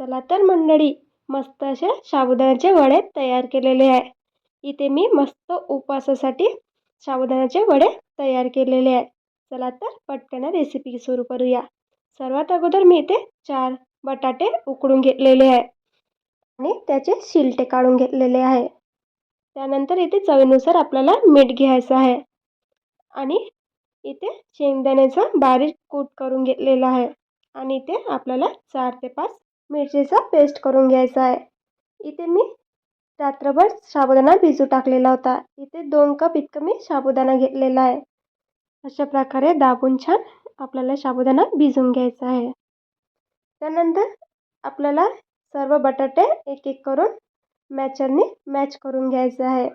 चला तर मंडळी मस्त असे साबुदाण्याचे वडे तयार केलेले आहे इथे मी मस्त उपवासासाठी साबुदाण्याचे वडे तयार केलेले आहे चला तर पटकन रेसिपी सुरू करूया. सर्वात अगोदर मी इथे चार बटाटे उकडून घेतलेले आहे आणि त्याचे शिलटे काढून घेतलेले आहे. त्यानंतर इथे चवीनुसार आपल्याला मीठ घ्यायचं आहे आणि इथे शेंगदाण्याचा बारीक कूट करून घेतलेला आहे आणि इथे आपल्याला चार ते पाच मिरचीचा पेस्ट करून घ्यायचा आहे. इथे मी रात्रभर साबुदाणा भिजू टाकलेला होता. इथे दोन कप इतकं मी साबुदाणा घेतलेला आहे. अशा प्रकारे दाबून छान आपल्याला साबुदाणा भिजून घ्यायचा आहे. त्यानंतर आपल्याला सर्व बटाटे एक एक करून मॅचरने मॅच करून घ्यायचं आहे.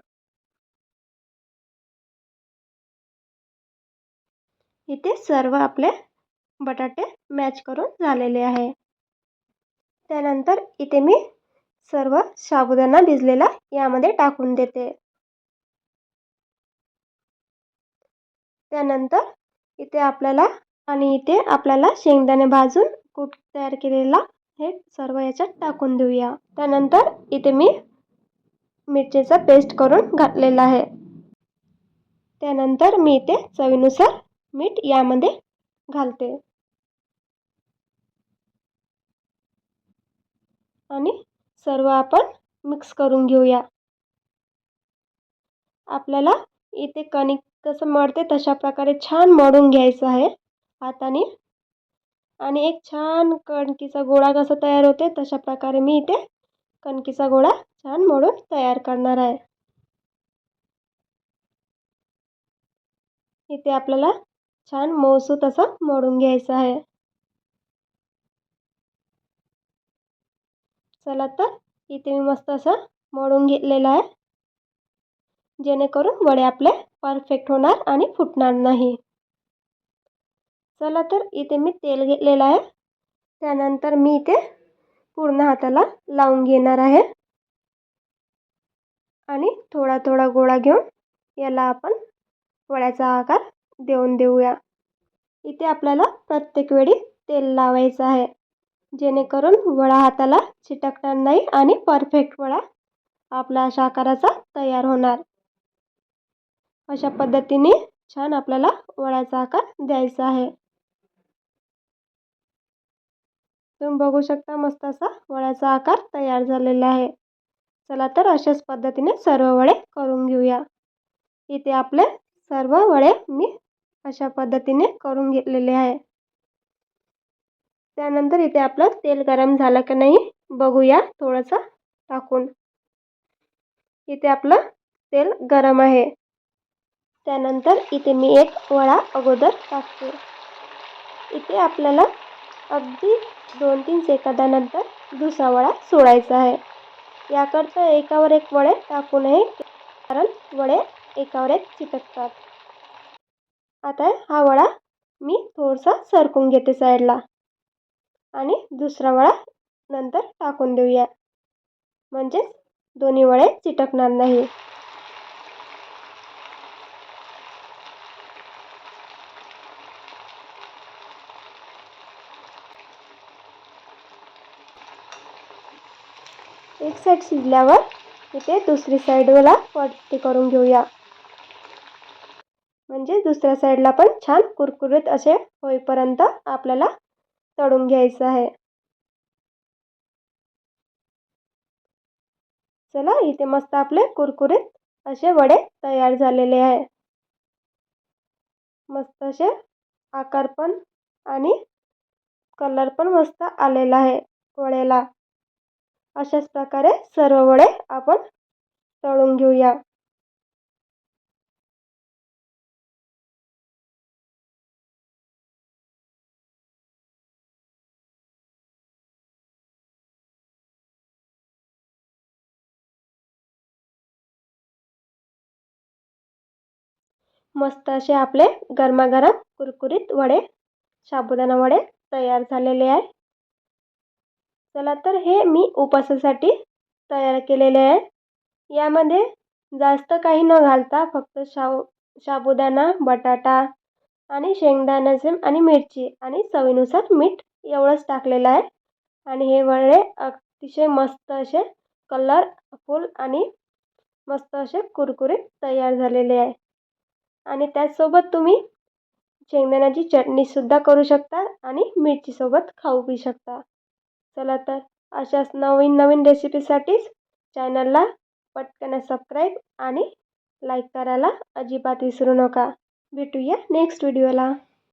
इथे सर्व आपले बटाटे मॅच करून झालेले आहे. त्यानंतर इथे मी सर्व साबुदाणा भिजलेला यामध्ये टाकून देते. त्यानंतर इथे आपल्याला आणि इथे आपल्याला शेंगदाणे भाजून कूट तयार केलेला हे सर्व याच्यात टाकून देऊया. त्यानंतर इथे मी मिरचीचा पेस्ट करून घातलेला आहे. त्यानंतर मी इथे चवीनुसार मीठ यामध्ये घालते. आणि सर्व आपण मिक्स करून घेऊया. आपल्याला इथे कणिक कसं मळते तशा प्रकारे छान मळून घ्यायचं आहे. हाताने. आणि एक छान कणकीचा गोळा कसा तयार होते तशा प्रकारे मी इथे कणकीचा गोळा छान मळून तयार करणार आहे. इथे आपल्याला छान मऊसूत असं मळून घ्यायचं आहे. चला तर इथे मी मस्त असं मळून घेतलेलं आहे. जेणेकरून वडे आपले परफेक्ट होणार आणि फुटणार नाही. चला तर इथे मी तेल घेतलेलं आहे. त्यानंतर मी इथे पूर्ण हाताला लावून घेणार आहे. आणि थोडा थोडा गोळा घेऊन याला आपण वड्याचा आकार देऊन देऊया. इथे आपल्याला प्रत्येक वेळी तेल लावायचं आहे. जेणेकरून वडा हाताला चिटकणार नाही आणि परफेक्ट वडा आपला अशा आकाराचा तयार होणार. अशा पद्धतीने छान आपल्याला वड्याचा आकार द्यायचा आहे. तुम्ही बघू शकता मस्त असा वड्याचा आकार तयार झालेला आहे. चला तर अशाच पद्धतीने सर्व वडे करून घेऊया. इथे आपले सर्व वडे मी अशा पद्धतीने करून घेतलेले आहे. त्यानंतर इथे आपलं तेल गरम झालं की नाही बघूया थोडंसं टाकून. इथे आपलं तेल गरम आहे. त्यानंतर इथे मी एक वडा अगोदर टाकते. इथे आपल्याला अगदी दोन तीन सेकंदानंतर दुसरा वडा सोडायचा आहे. याकरता एकावर एक वडे टाकू नये कारण वडे एकावर एक चिटकतात. आता हा वडा मी थोडासा सरकून घेते साईडला आणि दुसरा वडा नंतर टाकून देऊया. म्हणजेच दोन्ही वडे चिटकणार नाही. एक साईड शिजल्यावर इथे दुसरी साईडला पट्टी करून घेऊया. म्हणजे दुसऱ्या साईडला पण छान कुरकुरीत असे होईपर्यंत आपल्याला तळून घ्यायचं आहे. चला इथे मस्त आपले कुरकुरीत असे वडे तयार झालेले आहे. मस्त असे आकार पण आणि कलर पण मस्त आलेला आहे वड्याला. अशाच प्रकारे सर्व वडे आपण तळून घेऊया. मस्त असे आपले गरमागरम कुरकुरीत वडे साबुदाणा वडे तयार झालेले आहे. चला तर हे मी उपासासाठी तयार केलेले आहे. यामध्ये जास्त काही न घालता फक्त शाबू साबुदाणा बटाटा आणि शेंगदाण्याचे आणि मिरची आणि चवीनुसार मीठ एवढंच टाकलेलं आहे. आणि हे वडे अतिशय मस्त असे कलरफुल आणि मस्त असे कुरकुरीत तयार झालेले आहे. आणि त्याचसोबत तुम्ही शेंगदाण्याची चटणीसुद्धा करू शकता आणि मिरचीसोबत खाऊ बी शकता. चला तर अशाच नवीन नवीन रेसिपीसाठीच चॅनलला पटकन सबस्क्राईब आणि लाईक करायला अजिबात विसरू नका. भेटूया नेक्स्ट व्हिडिओला